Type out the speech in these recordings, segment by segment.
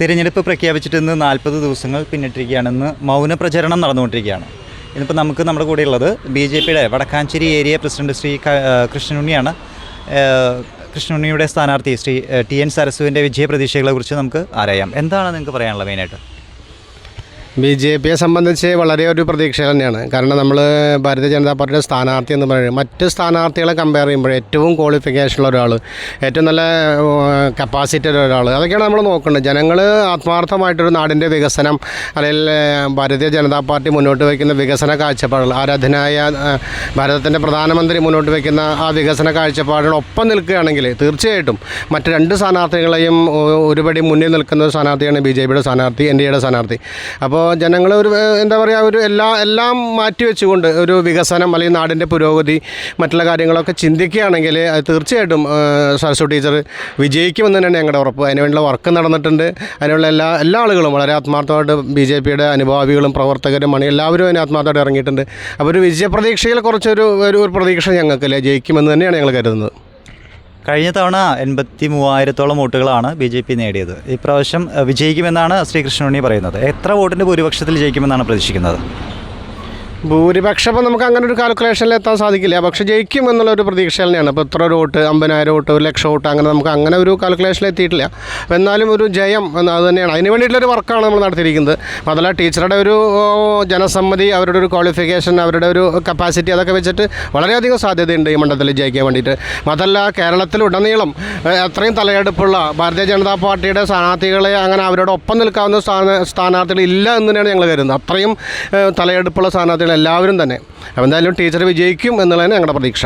തിരഞ്ഞെടുപ്പ് പ്രഖ്യാപിച്ചിട്ട് ഇന്ന് നാൽപ്പത് ദിവസങ്ങൾ പിന്നിട്ടിരിക്കുകയാണെന്ന് മൗന പ്രചരണം നടന്നുകൊണ്ടിരിക്കുകയാണ്. ഇന്നിപ്പോൾ നമുക്ക് നമ്മുടെ കൂടെയുള്ളത് ബി ജെ പിയുടെ വടക്കാഞ്ചേരി ഏരിയ പ്രസിഡന്റ് ശ്രീ കൃഷ്ണനുണ്ണിയാണ്. കൃഷ്ണനുണ്ണിയുടെ സ്ഥാനാർത്ഥി ശ്രീ ടി എൻ സരസുവിന്റെ വിജയപ്രതീക്ഷകളെ കുറിച്ച് നമുക്ക് അറിയാം എന്താണ് നിങ്ങൾക്ക് പറയാനുള്ളത് മെയിനായിട്ട് ബി ജെ പിയെ സംബന്ധിച്ച് വളരെ ഒരു പ്രതീക്ഷ തന്നെയാണ്. കാരണം നമ്മൾ ഭാരതീയ ജനതാ പാർട്ടിയുടെ സ്ഥാനാർത്ഥി എന്ന് പറയുന്നത് മറ്റ് സ്ഥാനാർത്ഥികളെ കമ്പയർ ചെയ്യുമ്പോൾ ഏറ്റവും ക്വാളിഫിക്കേഷനുള്ള ഒരാൾ ഏറ്റവും നല്ല കപ്പാസിറ്റി ഉള്ള ഒരാൾ അതൊക്കെയാണ് നമ്മൾ നോക്കേണ്ടത് ജനങ്ങൾ ആത്മാർത്ഥമായിട്ടൊരു നാടിന്റെ വികസനം അല്ലെങ്കിൽ ഭാരതീയ ജനതാ പാർട്ടി മുന്നോട്ട് വയ്ക്കുന്ന വികസന കാഴ്ചപ്പാടുകൾ ആരാധനായ ഭാരതത്തിന്റെ പ്രധാനമന്ത്രി മുന്നോട്ട് വയ്ക്കുന്ന ആ വികസന കാഴ്ചപ്പാടിനൊപ്പം നിൽക്കുകയാണെങ്കിൽ തീർച്ചയായിട്ടും മറ്റ് രണ്ട് സ്ഥാനാർത്ഥികളെയും ഒരുപടി മുന്നിൽ നിൽക്കുന്ന സ്ഥാനാർത്ഥിയാണ് ബി ജെ പിയുടെ സ്ഥാനാർത്ഥി എൻ ഡി എയുടെ സ്ഥാനാർത്ഥി. അപ്പോൾ ജനങ്ങൾ ഒരു എന്താ പറയുക ഒരു എല്ലാ എല്ലാം മാറ്റി വെച്ചുകൊണ്ട് ഒരു വികസനം അല്ലെങ്കിൽ നാടിന്റെ പുരോഗതി മറ്റുള്ള കാര്യങ്ങളൊക്കെ ചിന്തിക്കുകയാണെങ്കിൽ അത് തീർച്ചയായിട്ടും സരസ്വതി സരസ്വ ടീച്ചർ വിജയിക്കുമെന്ന് തന്നെയാണ് ഞങ്ങളുടെ ഉറപ്പ്. അതിനുവേണ്ടിയുള്ള വർക്ക് നടന്നിട്ടുണ്ട്. അതിനുള്ള എല്ലാ എല്ലാ ആളുകളും വളരെ ആത്മാർത്ഥമായിട്ട് ബി ജെ പിയുടെ അനുഭാവികളും പ്രവർത്തകരും മണി എല്ലാവരും അതിന് ആത്മാർത്ഥമായിട്ട് ഇറങ്ങിയിട്ടുണ്ട്. അപ്പോൾ ഒരു വിജയപ്രതീക്ഷയിൽ കുറച്ചൊരു ഒരു പ്രതീക്ഷ ഞങ്ങൾക്കില്ല? ജയിക്കുമെന്ന് തന്നെയാണ് ഞങ്ങൾ കരുതുന്നത്. കഴിഞ്ഞ തവണ എൺപത്തി മൂവായിരത്തോളം വോട്ടുകളാണ് ബി ജെ പി നേടിയത്. ഇപ്രാവശ്യം വിജയിക്കുമെന്നാണ് ശ്രീ കൃഷ്ണനുണ്ണി പറയുന്നത്. എത്ര വോട്ടിന്റെ ഭൂരിപക്ഷത്തിൽ ജയിക്കുമെന്നാണ് പ്രതീക്ഷിക്കുന്നത്? ഭൂരിപക്ഷം ഇപ്പോൾ നമുക്ക് അങ്ങനെ ഒരു കാൽക്കുലേഷനിൽ എത്താൻ സാധിക്കില്ല. പക്ഷേ ജയിക്കും എന്നുള്ള ഒരു പ്രതീക്ഷ തന്നെയാണ്. അപ്പോൾ ഇത്ര വോട്ട്? അമ്പതിനായിരം വോട്ട്? ഒരു ലക്ഷം വോട്ട്? അങ്ങനെ നമുക്ക് അങ്ങനെ ഒരു കാൽക്കുലേഷനിൽ എത്തിയിട്ടില്ല. അപ്പോൾ എന്നാലും ഒരു ജയം എന്ന് അത് തന്നെയാണ്. അതിന് വേണ്ടിയിട്ടുള്ളൊരു വർക്കാണ് നമ്മൾ നടത്തിയിരിക്കുന്നത്. അപ്പോൾ അതല്ല ടീച്ചറുടെ ഒരു ജനസമ്മതി അവരുടെ ഒരു ക്വാളിഫിക്കേഷൻ അവരുടെ ഒരു കപ്പാസിറ്റി അതൊക്കെ വെച്ചിട്ട് വളരെയധികം സാധ്യതയുണ്ട് ഈ മണ്ഡലത്തിൽ ജയിക്കാൻ വേണ്ടിയിട്ട്. അതല്ല കേരളത്തിലുടനീളം അത്രയും തലയെടുപ്പുള്ള ഭാരതീയ ജനതാ പാർട്ടിയുടെ സ്ഥാനാർത്ഥികളെ അങ്ങനെ അവരോടൊപ്പം നിൽക്കാവുന്ന സ്ഥാന സ്ഥാനാർത്ഥികൾ ഇല്ല എന്ന് തന്നെയാണ് ഞങ്ങൾ കരുതുന്നത്. അത്രയും തലയെടുപ്പുള്ള സ്ഥാനാർത്ഥികൾ എല്ലാവരും തന്നെ. അപ്പോൾ എന്തായാലും ടീച്ചർ വിജയിക്കും എന്നുള്ളതാണ് ഞങ്ങളുടെ പ്രതീക്ഷ.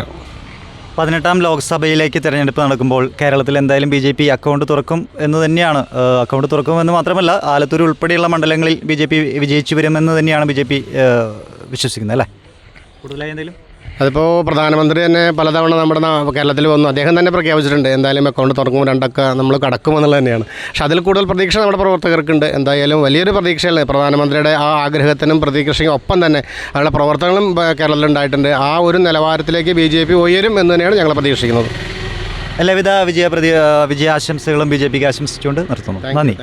പതിനെട്ടാം ലോക്സഭയിലേക്ക് തിരഞ്ഞെടുപ്പ് നടക്കുമ്പോൾ കേരളത്തിൽ എന്തായാലും ബി ജെ പി അക്കൗണ്ട് തുറക്കും എന്ന് തന്നെയാണ്. അക്കൗണ്ട് തുറക്കും എന്ന് മാത്രമല്ല ആലത്തൂർ ഉൾപ്പെടെയുള്ള മണ്ഡലങ്ങളിൽ ബി ജെ പി വിജയിച്ചു വരുമെന്ന് തന്നെയാണ് ബി ജെ പി വിശ്വസിക്കുന്നത് അല്ലേ? കൂടുതലായി എന്തെങ്കിലും? അതിപ്പോൾ പ്രധാനമന്ത്രി തന്നെ പലതവണ നമ്മുടെ കേരളത്തിൽ വന്നു. അദ്ദേഹം തന്നെ പ്രഖ്യാപിച്ചിട്ടുണ്ട് എന്തായാലും അക്കൗണ്ട് തുറക്കുമ്പോൾ രണ്ടൊക്കെ നമ്മൾ കടക്കുമെന്നുള്ളത് തന്നെയാണ്. പക്ഷേ അതിൽ കൂടുതൽ പ്രതീക്ഷ നമ്മുടെ പ്രവർത്തകർക്കുണ്ട്. എന്തായാലും വലിയൊരു പ്രതീക്ഷയാണ് പ്രധാനമന്ത്രിയുടെ ആ ആഗ്രഹത്തിനും പ്രതീക്ഷയ്ക്കും ഒപ്പം തന്നെ അവരുടെ പ്രവർത്തനങ്ങളും കേരളത്തിലുണ്ടായിട്ടുണ്ട്. കേരളത്തിൽ ഉണ്ടായിട്ടുണ്ട് ആ ഒരു നിലവാരത്തിലേക്ക് ബി ജെ പി ഉയരും എന്ന് തന്നെയാണ് ഞങ്ങൾ പ്രതീക്ഷിക്കുന്നത്. എല്ലാവിധ വിജയ പ്രതി വിജയാശംസകളും ബി ജെ പിക്ക് ആശംസിച്ചുകൊണ്ട് നിർത്തുന്നു. നന്ദി.